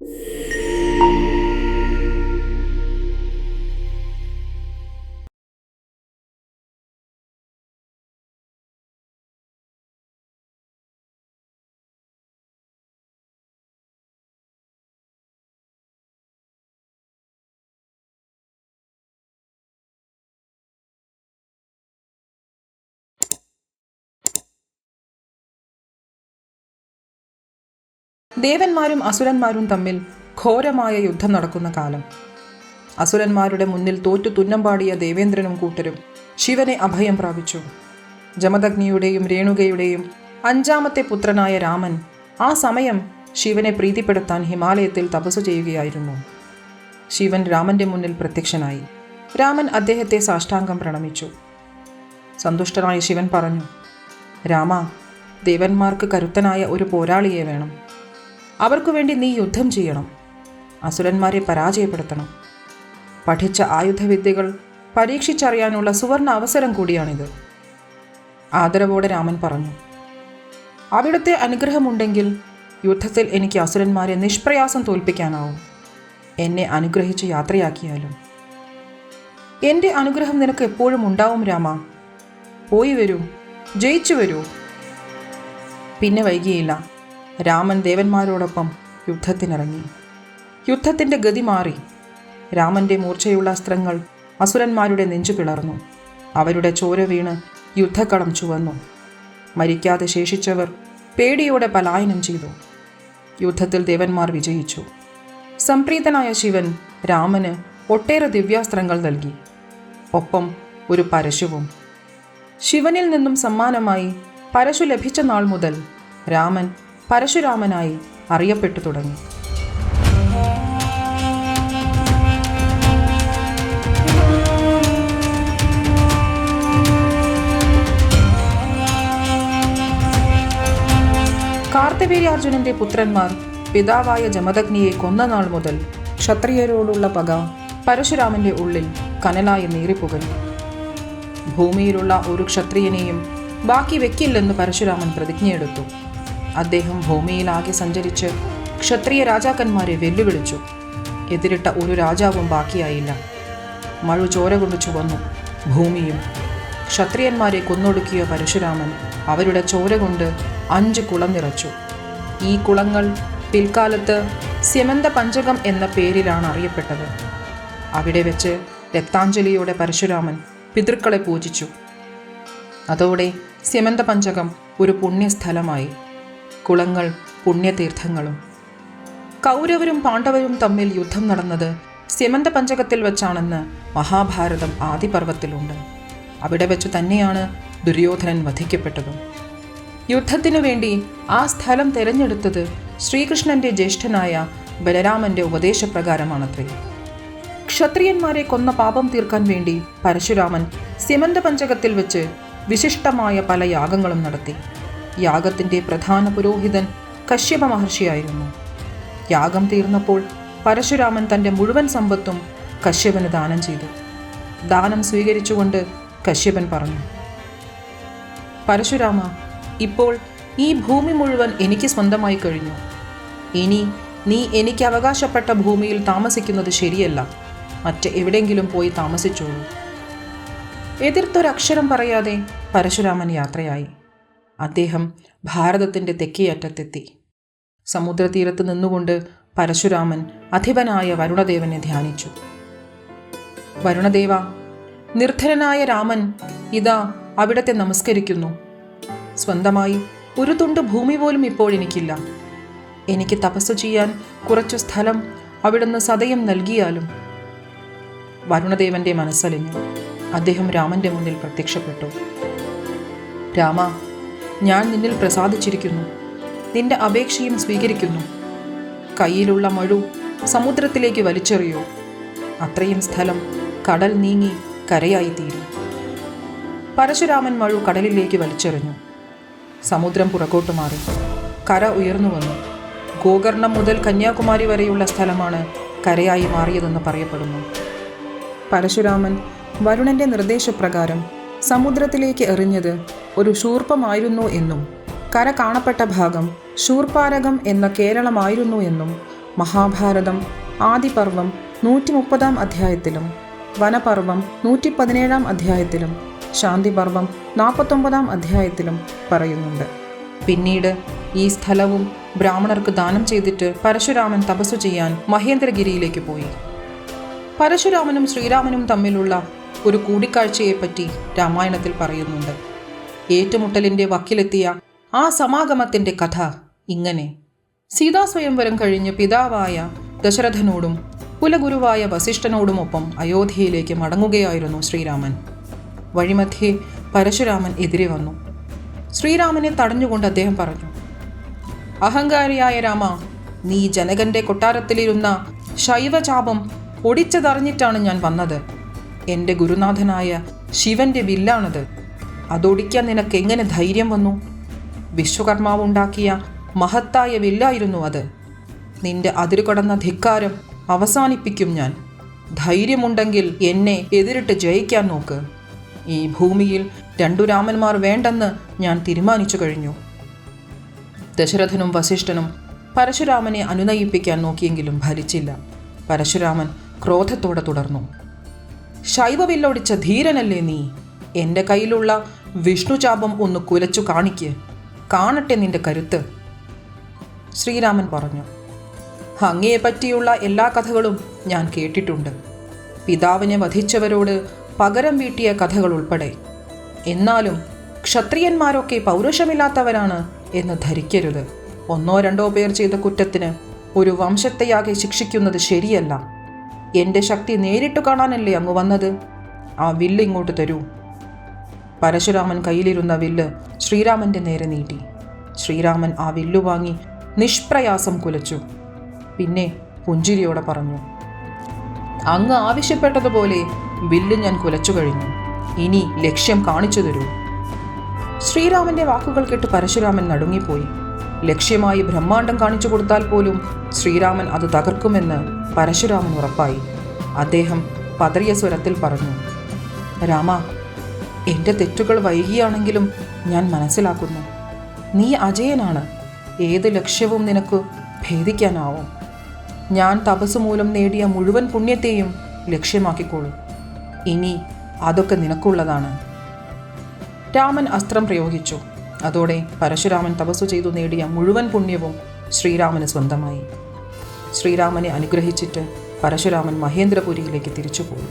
you ദേവന്മാരും അസുരന്മാരും തമ്മിൽ ഘോരമായ യുദ്ധം നടക്കുന്ന കാലം. അസുരന്മാരുടെ മുന്നിൽ തോറ്റു തുന്നം പാടിയ ദേവേന്ദ്രനും കൂട്ടരും ശിവനെ അഭയം പ്രാപിച്ചു. ജമദഗ്നിയുടെയും രേണുകയുടെയും അഞ്ചാമത്തെ പുത്രനായ രാമൻ ആ സമയം ശിവനെ പ്രീതിപ്പെടുത്താൻ ഹിമാലയത്തിൽ തപസ്സു ചെയ്യുകയായിരുന്നു. ശിവൻ രാമന്റെ മുന്നിൽ പ്രത്യക്ഷനായി. രാമൻ അദ്ദേഹത്തെ സാഷ്ടാംഗം പ്രണമിച്ചു. സന്തുഷ്ടനായ ശിവൻ പറഞ്ഞു രാമ ദേവന്മാർക്ക് കരുത്തനായ ഒരു പോരാളിയെ വേണം. അവർക്കു വേണ്ടി നീ യുദ്ധം ചെയ്യണം. അസുരന്മാരെ പരാജയപ്പെടുത്തണം. പഠിച്ച ആയുധവിദ്യകൾ പരീക്ഷിച്ചറിയാനുള്ള സുവർണ അവസരം കൂടിയാണിത്. ആദരവോടെ രാമൻ പറഞ്ഞു അവിടുത്തെ അനുഗ്രഹമുണ്ടെങ്കിൽ യുദ്ധത്തിൽ എനിക്ക് അസുരന്മാരെ നിഷ്പ്രയാസം തോൽപ്പിക്കാനാവും. എന്നെ അനുഗ്രഹിച്ച് യാത്രയാക്കിയാലും. എന്റെ അനുഗ്രഹം നിനക്ക് എപ്പോഴും ഉണ്ടാവും രാമ. പോയി വരൂ ജയിച്ചു വരൂ. പിന്നെ വൈകിയില്ല. രാമൻ ദേവന്മാരോടൊപ്പം യുദ്ധത്തിനിറങ്ങി. യുദ്ധത്തിന്റെ ഗതി മാറി. രാമന്റെ മൂർച്ചയുള്ള അസ്ത്രങ്ങൾ അസുരന്മാരുടെ നെഞ്ചു പിളർന്നു. അവരുടെ ചോര വീണ് യുദ്ധക്കളം ചുവന്നു. മരിക്കാതെ ശേഷിച്ചവർ പേടിയോടെ പലായനം ചെയ്തു. യുദ്ധത്തിൽ ദേവന്മാർ വിജയിച്ചു. സംപ്രീതനായ ശിവൻ രാമന് ഒട്ടേറെ ദിവ്യാസ്ത്രങ്ങൾ നൽകി. ഒപ്പം ഒരു പരശുവും. ശിവനിൽ നിന്നും സമ്മാനമായി പരശു ലഭിച്ച നാൾ മുതൽ രാമൻ പരശുരാമനായി അറിയപ്പെട്ടു തുടങ്ങി. കാർത്തിവീര്യാർജുനന്റെ പുത്രന്മാർ പിതാവായ ജമദഗ്നിയെ കൊന്ന നാൾ മുതൽ ക്ഷത്രിയരോടുള്ള പക പരശുരാമന്റെ ഉള്ളിൽ കനലായി നീറിപ്പുകഞ്ഞു. ഭൂമിയിലുള്ള ഒരു ക്ഷത്രിയനെയും ബാക്കി വെക്കില്ലെന്ന് പരശുരാമൻ പ്രതിജ്ഞയെടുത്തു. അദ്ദേഹം ഭൂമിയിലാകെ സഞ്ചരിച്ച് ക്ഷത്രിയ രാജാക്കന്മാരെ വെല്ലുവിളിച്ചു. എതിരിട്ട ഒരു രാജാവും ബാക്കിയായില്ല. മഴു ചോര കൊണ്ട് ചുവന്നു ഭൂമിയും ക്ഷത്രിയന്മാരെ കൊന്നൊടുക്കിയ പരശുരാമൻ അവരുടെ ചോര കൊണ്ട് അഞ്ച് കുളം നിറച്ചു. ഈ കുളങ്ങൾ പിൽക്കാലത്ത് സ്യമന്ത പഞ്ചകം എന്ന പേരിലാണ് അറിയപ്പെട്ടത്. അവിടെ വെച്ച് രക്താഞ്ജലിയോടെ പരശുരാമൻ പിതൃക്കളെ പൂജിച്ചു. അതോടെ സ്യമന്ത പഞ്ചകം ഒരു പുണ്യസ്ഥലമായി. കുളങ്ങൾ പുണ്യതീർത്ഥങ്ങളും. കൗരവരും പാണ്ഡവരും തമ്മിൽ യുദ്ധം നടന്നത് സ്യമന്ത പഞ്ചകത്തിൽ വെച്ചാണെന്ന് മഹാഭാരതം ആദിപർവത്തിലുണ്ട് അവിടെ വെച്ചു തന്നെയാണ് ദുര്യോധനൻ വധിക്കപ്പെട്ടതും. യുദ്ധത്തിനു വേണ്ടി ആ സ്ഥലം തിരഞ്ഞെടുത്തത് ശ്രീകൃഷ്ണന്റെ ജ്യേഷ്ഠനായ ബലരാമന്റെ ഉപദേശപ്രകാരമാണത്രേ. ക്ഷത്രിയന്മാരെ കൊന്ന പാപം തീർക്കാൻ വേണ്ടി പരശുരാമൻ സിമന്ത പഞ്ചകത്തിൽ വെച്ച് വിശിഷ്ടമായ പല യാഗങ്ങളും നടത്തി. യാഗത്തിന്റെ പ്രധാന പുരോഹിതൻ കശ്യപ മഹർഷിയായിരുന്നു. യാഗം തീർന്നപ്പോൾ പരശുരാമൻ തന്റെ മുഴുവൻ സമ്പത്തും കശ്യപന് ദാനം ചെയ്തു. ദാനം സ്വീകരിച്ചുകൊണ്ട് കശ്യപൻ പറഞ്ഞു പരശുരാമ ഇപ്പോൾ ഈ ഭൂമി മുഴുവൻ എനിക്ക് സ്വന്തമായി കഴിഞ്ഞു. ഇനി നീ എനിക്ക് അവകാശപ്പെട്ട ഭൂമിയിൽ താമസിക്കുന്നത് ശരിയല്ല. മറ്റ് എവിടെയെങ്കിലും പോയി താമസിച്ചോളൂ. എതിർത്തൊരക്ഷരം പറയാതെ പരശുരാമൻ യാത്രയായി. അദ്ദേഹം ഭാരതത്തിന്റെ തെക്കേയറ്റത്തെത്തി. സമുദ്രതീരത്ത് നിന്നുകൊണ്ട് പരശുരാമൻ അധിപനായ വരുണദേവനെ ധ്യാനിച്ചു. വരുണദേവ നിർധനനായ രാമൻ ഇതാ അവിടത്തെ നമസ്കരിക്കുന്നു. സ്വന്തമായി ഒരു തുണ്ട് ഭൂമി പോലും ഇപ്പോൾ എനിക്കില്ല. എനിക്ക് തപസ്സു ചെയ്യാൻ കുറച്ചു സ്ഥലം അവിടുന്ന് സതയം നൽകിയാലും. വരുണദേവന്റെ മനസ്സലിഞ്ഞു. അദ്ദേഹം രാമന്റെ മുന്നിൽ പ്രത്യക്ഷപ്പെട്ടു. രാമ ഞാൻ നിന്നിൽ പ്രസാദിച്ചിരിക്കുന്നു. നിന്റെ അപേക്ഷയും സ്വീകരിക്കുന്നു. കയ്യിലുള്ള മഴു സമുദ്രത്തിലേക്ക് വലിച്ചെറിയൂ. അത്രയും സ്ഥലം കടൽ നീങ്ങി കരയായിത്തീരും. പരശുരാമൻ മഴു കടലിലേക്ക് വലിച്ചെറിഞ്ഞു. സമുദ്രം പുറകോട്ട് മാറി. കര ഉയർന്നു വന്നു. ഗോകർണം മുതൽ കന്യാകുമാരി വരെയുള്ള സ്ഥലമാണ് കരയായി മാറിയതെന്ന് പറയപ്പെടുന്നു. പരശുരാമൻ വരുണന്റെ നിർദ്ദേശപ്രകാരം സമുദ്രത്തിലേക്ക് എറിഞ്ഞത് ഒരു ശൂർപ്പമായിരുന്നു എന്നും കര കാണപ്പെട്ട ഭാഗം ശൂർപ്പാരകം എന്ന കേരളമായിരുന്നു എന്നും മഹാഭാരതം ആദിപർവം നൂറ്റി മുപ്പതാം അധ്യായത്തിലും വനപർവം നൂറ്റി പതിനേഴാം അധ്യായത്തിലും ശാന്തിപർവം നാൽപ്പത്തൊമ്പതാം അധ്യായത്തിലും പറയുന്നുണ്ട്. പിന്നീട് ഈ സ്ഥലവും ബ്രാഹ്മണർക്ക് ദാനം ചെയ്തിട്ട് പരശുരാമൻ തപസ്സു ചെയ്യാൻ മഹേന്ദ്രഗിരിയിലേക്ക് പോയി. പരശുരാമനും ശ്രീരാമനും തമ്മിലുള്ള ഒരു കൂടിക്കാഴ്ചയെപ്പറ്റി രാമായണത്തിൽ പറയുന്നുണ്ട്. ഏറ്റുമുട്ടലിന്റെ വക്കിലെത്തിയ ആ സമാഗമത്തിന്റെ കഥ ഇങ്ങനെ. സീതാസ്വയംവരം കഴിഞ്ഞ് പിതാവായ ദശരഥനോടും കുലഗുരുവായ വസിഷ്ഠനോടുമൊപ്പം അയോധ്യയിലേക്ക് മടങ്ങുകയായിരുന്നു ശ്രീരാമൻ. വഴിമധ്യേ പരശുരാമൻ എതിരെ വന്നു. ശ്രീരാമനെ തടഞ്ഞുകൊണ്ട് അദ്ദേഹം പറഞ്ഞു അഹങ്കാരിയായ രാമ നീ ജനകന്റെ കൊട്ടാരത്തിലിരുന്ന ശൈവചാപം ഒടിച്ചതറിഞ്ഞിട്ടാണ് ഞാൻ വന്നത്. എന്റെ ഗുരുനാഥനായ ശിവന്റെ വില്ലാണത്. അതൊടിക്കാൻ നിനക്ക് എങ്ങനെ ധൈര്യം വന്നു? വിശ്വകർമാവ് ഉണ്ടാക്കിയ മഹത്തായ വില്ലായിരുന്നു അത്. നിന്റെ അതിരുകടന്ന ധിക്കാരം അവസാനിപ്പിക്കും ഞാൻ. ധൈര്യമുണ്ടെങ്കിൽ എന്നെ എതിരിട്ട് ജയിക്കാൻ നോക്ക്. ഈ ഭൂമിയിൽ രണ്ടു രാമന്മാർ വേണ്ടെന്ന് ഞാൻ തീരുമാനിച്ചു കഴിഞ്ഞു. ദശരഥനും വസിഷ്ഠനും പരശുരാമനെ അനുനയിപ്പിക്കാൻ നോക്കിയെങ്കിലും ഭരിച്ചില്ല പരശുരാമൻ ക്രോധത്തോടെ തുടർന്നു. ശൈവവില്ലൊടിച്ച ധീരനല്ലേ നീ? എന്റെ കയ്യിലുള്ള വിഷ്ണുചാപം ഒന്ന് കുലച്ചു കാണിക്ക്. കാണട്ടെ നിന്റെ കരുത്ത്. ശ്രീരാമൻ പറഞ്ഞു അങ്ങയെ പറ്റിയുള്ള എല്ലാ കഥകളും ഞാൻ കേട്ടിട്ടുണ്ട്. പിതാവിനെ വധിച്ചവരോട് പകരം വീട്ടിയ കഥകൾ ഉൾപ്പെടെ. എന്നാലും ക്ഷത്രിയന്മാരൊക്കെ പൗരുഷമില്ലാത്തവരാണ് എന്ന് ധരിക്കരുത്. ഒന്നോ രണ്ടോ പേർ ചെയ്ത കുറ്റത്തിന് ഒരു വംശത്തെയാകെ ശിക്ഷിക്കുന്നത് ശരിയല്ല. എന്റെ ശക്തി നേരിട്ട് കാണാനല്ലേ അങ്ങ് വന്നത്? ആ വില്ല് ഇങ്ങോട്ട് തരൂ. പരശുരാമൻ കയ്യിലിരുന്ന വില്ല് ശ്രീരാമന്റെ നേരെ നീട്ടി. ശ്രീരാമൻ ആ വില്ലു വാങ്ങി നിഷ്പ്രയാസം കുലച്ചു. പിന്നെ പുഞ്ചിരിയോടെ പറഞ്ഞു അങ്ങ് ആവശ്യപ്പെട്ടതുപോലെ വില്ല് ഞാൻ കുലച്ചു കഴിഞ്ഞു. ഇനി ലക്ഷ്യം കാണിച്ചു തരൂ. ശ്രീരാമന്റെ വാക്കുകൾ കേട്ട് പരശുരാമൻ നടുങ്ങിപ്പോയി. ലക്ഷ്യമായി ബ്രഹ്മാണ്ടം കാണിച്ചു കൊടുത്താൽ പോലും ശ്രീരാമൻ അത് തകർക്കുമെന്ന് പരശുരാമൻ ഉറപ്പായി. അദ്ദേഹം പതറിയ സ്വരത്തിൽ പറഞ്ഞു രാമ എന്റെ തെറ്റുകൾ വൈകിയാണെങ്കിലും ഞാൻ മനസ്സിലാക്കുന്നു. നീ അജയനാണ്. ഏത് ലക്ഷ്യവും നിനക്ക് ഭേദിക്കാനാവും. ഞാൻ തപസ് മൂലം നേടിയ മുഴുവൻ പുണ്യത്തെയും ലക്ഷ്യമാക്കിക്കോളൂ. ഇനി അതൊക്കെ നിനക്കുള്ളതാണ്. രാമൻ അസ്ത്രം പ്രയോഗിച്ചു. അതോടെ പരശുരാമൻ തപസ്സു ചെയ്തു നേടിയ മുഴുവൻ പുണ്യവും ശ്രീരാമന് സ്വന്തമായി. ശ്രീരാമനെ അനുഗ്രഹിച്ചിട്ട് പരശുരാമൻ മഹേന്ദ്രപുരിയിലേക്ക് തിരിച്ചുപോയി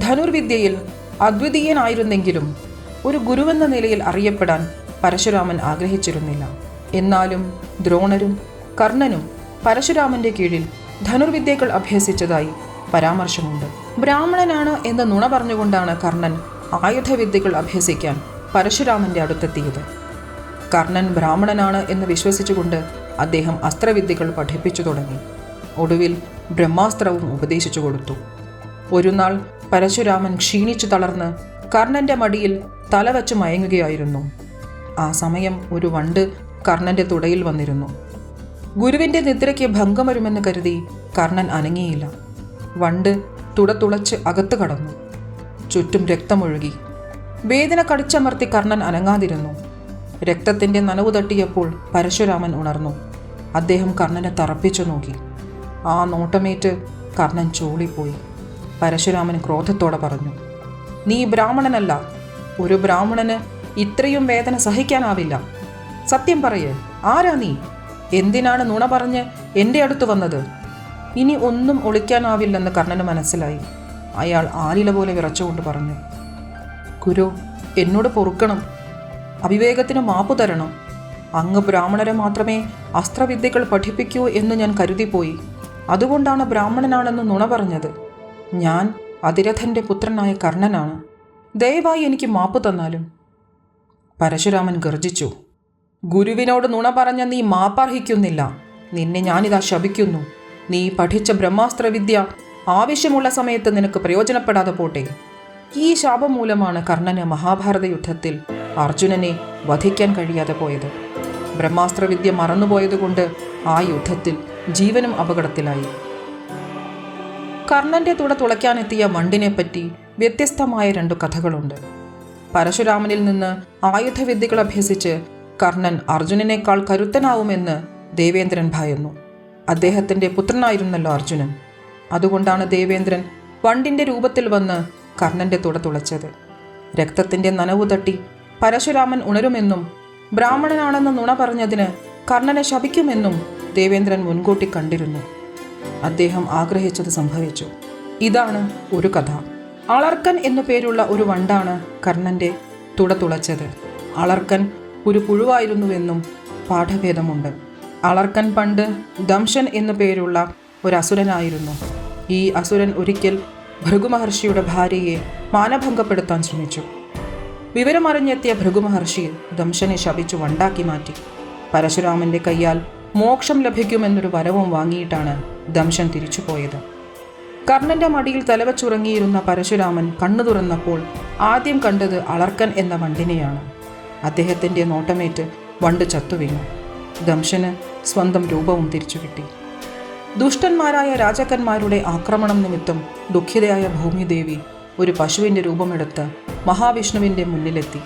ധനുർവിദ്യയിൽ അദ്വിതീയനായിരുന്നെങ്കിലും ഒരു ഗുരുവെന്ന നിലയിൽ അറിയപ്പെടാൻ പരശുരാമൻ ആഗ്രഹിച്ചിരുന്നില്ല. എന്നാലും ദ്രോണരും കർണനും പരശുരാമന്റെ കീഴിൽ ധനുർവിദ്യകൾ അഭ്യസിച്ചതായി പരാമർശമുണ്ട്. ബ്രാഹ്മണനാണ് എന്ന് നുണ പറഞ്ഞുകൊണ്ടാണ് കർണൻ ആയുധവിദ്യകൾ അഭ്യസിക്കാൻ പരശുരാമന്റെ അടുത്തെത്തിയത്. കർണൻ ബ്രാഹ്മണനാണ് എന്ന് വിശ്വസിച്ചുകൊണ്ട് അദ്ദേഹം അസ്ത്രവിദ്യകൾ പഠിപ്പിച്ചു തുടങ്ങി. ഒടുവിൽ ബ്രഹ്മാസ്ത്രവും ഉപദേശിച്ചു കൊടുത്തു. ഒരു നാൾ പരശുരാമൻ ക്ഷീണിച്ചു തളർന്ന് കർണന്റെ മടിയിൽ തലവച്ച് മയങ്ങുകയായിരുന്നു. ആ സമയം ഒരു വണ്ട് കർണന്റെ തുടയിൽ വന്നിരുന്നു. ഗുരുവിന്റെ നിദ്രയ്ക്ക് ഭംഗം വരുമെന്ന് കരുതി കർണൻ അനങ്ങിയില്ല. വണ്ട് തുട തുളച്ച് അകത്ത് കടന്നു. ചുറ്റും രക്തമൊഴുകി. വേദന കടിച്ചമർത്തി കർണൻ അനങ്ങാതിരുന്നു. രക്തത്തിന്റെ നനവ് തട്ടിയപ്പോൾ പരശുരാമൻ ഉണർന്നു. അദ്ദേഹം കർണനെ തറപ്പിച്ചു നോക്കി. ആ നോട്ടമേറ്റ് കർണൻ ചോളിപ്പോയി. പരശുരാമൻ ക്രോധത്തോടെ പറഞ്ഞു നീ ബ്രാഹ്മണനല്ല. ഒരു ബ്രാഹ്മണന് ഇത്രയും വേദന സഹിക്കാനാവില്ല. സത്യം പറയേ ആരാ നീ? എന്തിനാണ് നുണ പറഞ്ഞ് എന്റെ അടുത്ത് വന്നത്? ഇനി ഒന്നും ഒളിക്കാനാവില്ലെന്ന് കർണന് മനസ്സിലായി. അയാൾ ആലില പോലെ വിറച്ചുകൊണ്ട് പറഞ്ഞു ഗുരു എന്നോട് പൊറുക്കണം. അവിവേകത്തിന് മാപ്പു തരണം. അങ്ങ് ബ്രാഹ്മണരെ മാത്രമേ അസ്ത്രവിദ്യകൾ പഠിപ്പിക്കൂ എന്ന് ഞാൻ കരുതിപ്പോയി. അതുകൊണ്ടാണ് ബ്രാഹ്മണനാണെന്ന് നുണ പറഞ്ഞത്. ഞാൻ അതിരഥന്റെ പുത്രനായ കർണനാണ്. ദയവായി എനിക്ക് മാപ്പ് തന്നാലും. പരശുരാമൻ ഗർജിച്ചു ഗുരുവിനോട് നുണ പറഞ്ഞ നീ മാപ്പർഹിക്കുന്നില്ല. നിന്നെ ഞാനിതാ ശപിക്കുന്നു. നീ പഠിച്ച ബ്രഹ്മാസ്ത്രവിദ്യ ആവശ്യമുള്ള സമയത്ത് നിനക്ക് പ്രയോജനപ്പെടാതെ പോട്ടെ. ഈ ശാപം മൂലമാണ് കർണന് മഹാഭാരത യുദ്ധത്തിൽ അർജുനനെ വധിക്കാൻ കഴിയാതെ പോയത്. ബ്രഹ്മാസ്ത്രവിദ്യ മറന്നുപോയതുകൊണ്ട് ആ യുദ്ധത്തിൽ ജീവനും അപകടത്തിലായി. കർണന്റെ തുട തുളയ്ക്കാനെത്തിയ വണ്ടിനെപ്പറ്റി വ്യത്യസ്തമായ രണ്ടു കഥകളുണ്ട്. പരശുരാമനിൽ നിന്ന് ആയുധവിദ്യകൾ അഭ്യസിച്ച് കർണൻ അർജുനനേക്കാൾ കരുത്തനാവുമെന്ന് ദേവേന്ദ്രൻ ഭയന്നു. അദ്ദേഹത്തിന്റെ പുത്രനായിരുന്നല്ലോ അർജുനൻ. അതുകൊണ്ടാണ് ദേവേന്ദ്രൻ വണ്ടിന്റെ രൂപത്തിൽ വന്ന് കർണന്റെ തുട തുളച്ചത്. രക്തത്തിന്റെ നനവു തട്ടി പരശുരാമൻ ഉണരുമെന്നും ബ്രാഹ്മണനാണെന്ന് നുണ പറഞ്ഞതിന് കർണനെ ശപിക്കുമെന്നും ദേവേന്ദ്രൻ മുൻകൂട്ടി കണ്ടിരുന്നു. അദ്ദേഹം ആഗ്രഹിച്ചത് സംഭവിച്ചു. ഇതാണ് ഒരു കഥ. അളർക്കൻ എന്നു പേരുള്ള ഒരു വണ്ടാണ് കർണന്റെ തുട തുളച്ചത്. അളർക്കൻ ഒരു പുഴുവായിരുന്നുവെന്നും പാഠഭേദമുണ്ട്. അളർക്കൻ പണ്ട് ദംശൻ എന്നു പേരുള്ള ഒരു അസുരനായിരുന്നു. ഈ അസുരൻ ഒരിക്കൽ ഭൃഗുമഹർഷിയുടെ ഭാര്യയെ മാനഭംഗപ്പെടുത്താൻ ശ്രമിച്ചു. വിവരമറിഞ്ഞെത്തിയ ഭൃഗുമഹർഷി ദംശനെ ശപിച്ചു വണ്ടാക്കി മാറ്റി. പരശുരാമന്റെ കയ്യാൽ മോക്ഷം ലഭിക്കുമെന്നൊരു വരവും വാങ്ങിയിട്ടാണ് ദംശൻ തിരിച്ചുപോയത് കർണന്റെ മടിയിൽ തലവച്ചുറങ്ങിയിരുന്ന പരശുരാമൻ കണ്ണു തുറന്നപ്പോൾ ആദ്യം കണ്ടത് അളർക്കൻ എന്ന വണ്ടിനെയാണ്. അദ്ദേഹത്തിന്റെ നോട്ടമേറ്റ് വണ്ട് ചത്തുവീണു. ദംശന് സ്വന്തം രൂപവും തിരിച്ചു കിട്ടി ദുഷ്ടന്മാരായ രാജാക്കന്മാരുടെ ആക്രമണം നിമിത്തം ദുഃഖിതയായ ഭൂമിദേവി ഒരു പശുവിന്റെ രൂപമെടുത്ത് മഹാവിഷ്ണുവിന്റെ മുന്നിലെത്തി.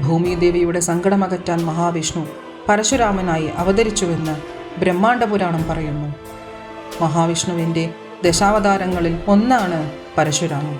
ഭൂമിദേവിയുടെ സങ്കടമകറ്റാൻ മഹാവിഷ്ണു പരശുരാമനായി അവതരിച്ചുവെന്ന് ബ്രഹ്മാണ്ഡപുരാണം പറയുന്നു. മഹാവിഷ്ണുവിന്റെ ദശാവതാരങ്ങളിൽ ഒന്നാണ് പരശുരാമൻ.